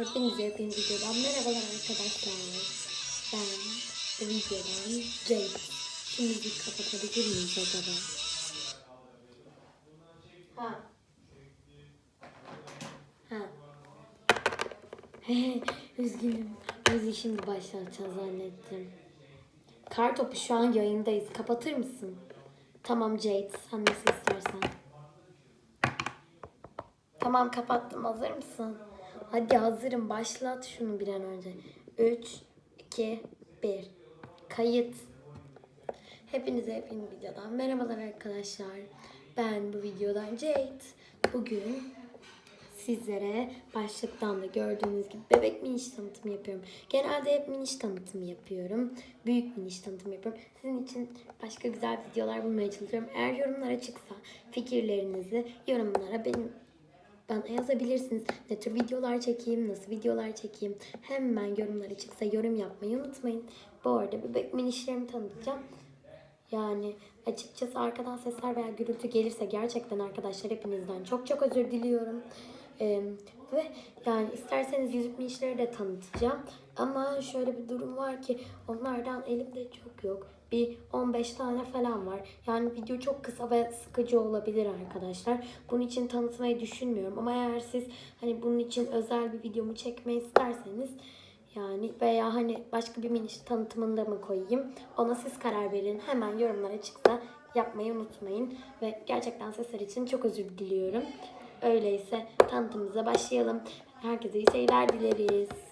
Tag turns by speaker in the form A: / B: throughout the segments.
A: Hepinize hepiniz videodan merhabalar arkadaşlar. Ben bu videodan Jade. Şimdi bir kapatabilir miyiz acaba? Ha. Ha. Üzgünüm. Bizi şimdi başlatacağız zannettim. Kartopu şu an yayındayız. Kapatır mısın? Tamam Jade. Sen nasıl istersen. Tamam kapattım. Hazır mısın? Hadi hazırım. Başlat şunu bir an önce. 3, 2, 1. Kayıt. Hepinize hepiniz videodan merhabalar arkadaşlar. Ben bu videodan Jade. Bugün sizlere başlıktan da gördüğünüz gibi bebek miniş tanıtımı yapıyorum. Genelde hep miniş tanıtımı yapıyorum. Büyük miniş tanıtımı yapıyorum. Sizin için başka güzel videolar bulmaya çalışıyorum. Eğer yorumlar açıksa fikirlerinizi yorumlara benim bana yazabilirsiniz. Ne tür videolar çekeyim, nasıl videolar çekeyim. Hemen yorumlar açıksa yorum yapmayı unutmayın. Bu arada bebek minişlerimi tanıtacağım. Yani açıkçası arkadan sesler veya gürültü gelirse gerçekten arkadaşlar hepinizden çok çok özür diliyorum. Ee, ve yani isterseniz yüzük minişleri de tanıtacağım. Ama şöyle bir durum var ki onlardan elimde çok yok. Bir 15 tane falan var. Yani video çok kısa ve sıkıcı olabilir arkadaşlar. Bunun için tanıtmayı düşünmüyorum. Ama eğer siz hani bunun için özel bir videomu çekmeyi isterseniz yani veya hani başka bir miniş tanıtımında mı koyayım? Ona siz karar verin. Hemen yorumlara çıksa yapmayı unutmayın. Ve gerçekten sesler için çok özür diliyorum. Öyleyse tanıtımımıza başlayalım. Herkese iyi seyirler dileriz.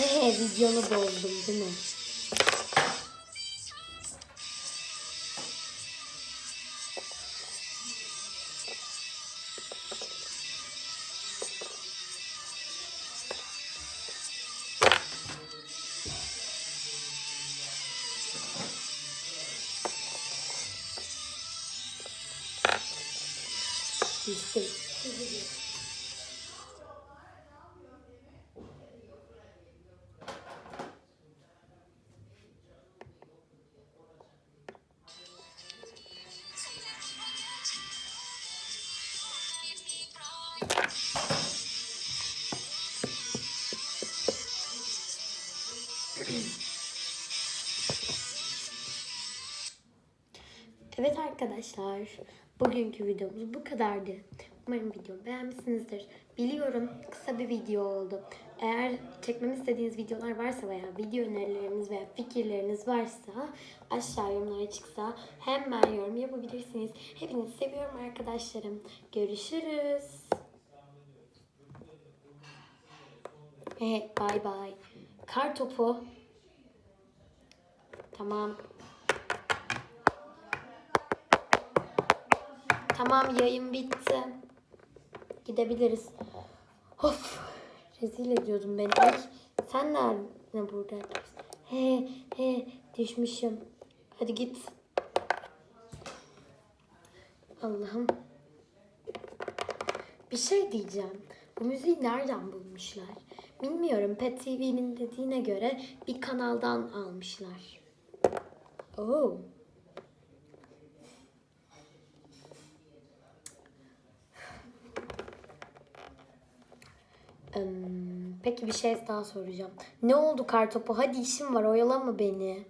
A: Videonu bozdum değil mi? Düştüm. Arkadaşlar, bugünkü videomuz bu kadardı. Umarım videomu beğenmişsinizdir. Biliyorum kısa bir video oldu. Eğer çekmemi istediğiniz videolar varsa veya video önerileriniz veya fikirleriniz varsa aşağı yorumlara çıksa hemen yorum yapabilirsiniz. Hepinizi seviyorum arkadaşlarım. Görüşürüz. Evet, bye bye. Kar topu. Tamam. Tamam yayın bitti. Gidebiliriz. Of. Rezil ediyordun beni. Ay, sen nerede burada? He he düşmüşüm. Hadi git. Allah'ım. Bir şey diyeceğim. Bu müziği nereden bulmuşlar? Bilmiyorum Pet TV'nin dediğine göre bir kanaldan almışlar. Oo. Peki bir şey daha soracağım. Ne oldu kartopu? Hadi işim var oyalama beni.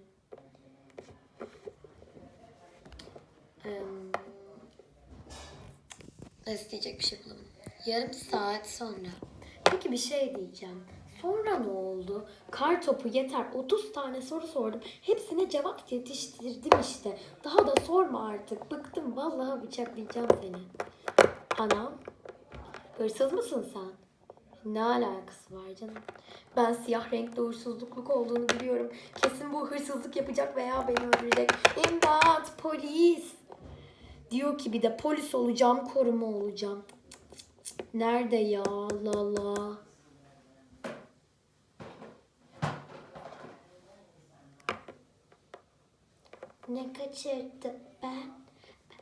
A: Em, isteyecek bir şey bulamadım. Yarım saat sonra. Peki bir şey diyeceğim. Sonra ne oldu? Kar topu yeter. 30 tane soru sordum. Hepsine cevap yetiştirdim işte. Daha da sorma artık. Bıktım. Vallahi bıçaklayacağım seni. Anam. Hırsız mısın sen? Ne alakası var canım? Ben siyah renkli uğursuzlukluk olduğunu biliyorum. Kesin bu hırsızlık yapacak veya beni öldürecek. İmdat! Polis! Diyor ki bir de polis olacağım, koruma olacağım. Nerede ya? Allah Allah. Ne kaçırdım ben?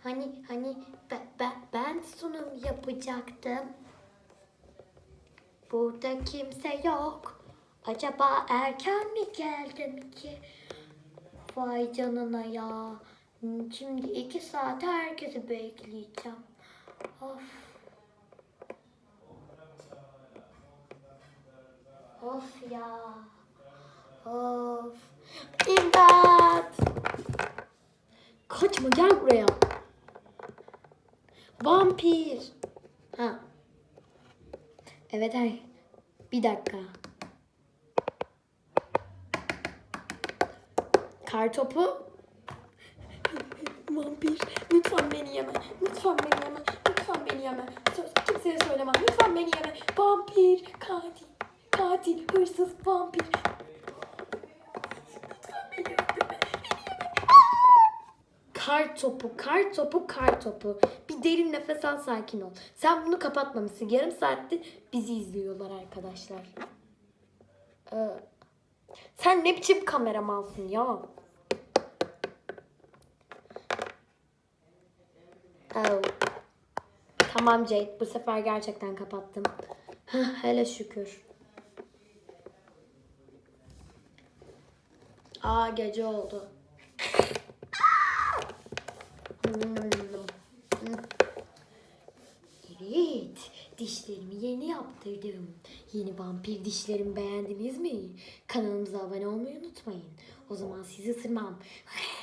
A: Hani hani ben, ben, ben sunum yapacaktım. Burada kimse yok. Acaba erken mi geldim ki? Vay canına ya. Şimdi iki saat herkesi bekleyeceğim. Of. Of ya. Of. İmdat. Kaçma gel buraya. Vampir. Ha. Evet ay. Bir dakika. Kartopu. Vampir. Lütfen beni yeme. Topu, kar topu, kar topu. Bir derin nefes al, sakin ol. Sen bunu kapatmamışsın. Yarım saattir bizi izliyorlar arkadaşlar. Ee, sen ne biçim kameramansın ya? Oh. Tamam Jade, bu sefer gerçekten kapattım. Hele şükür. Aa gece oldu. Evet, dişlerimi yeni yaptırdım. Yeni vampir dişlerimi beğendiniz mi? Kanalımıza abone olmayı unutmayın. O zaman sizi ısırmam.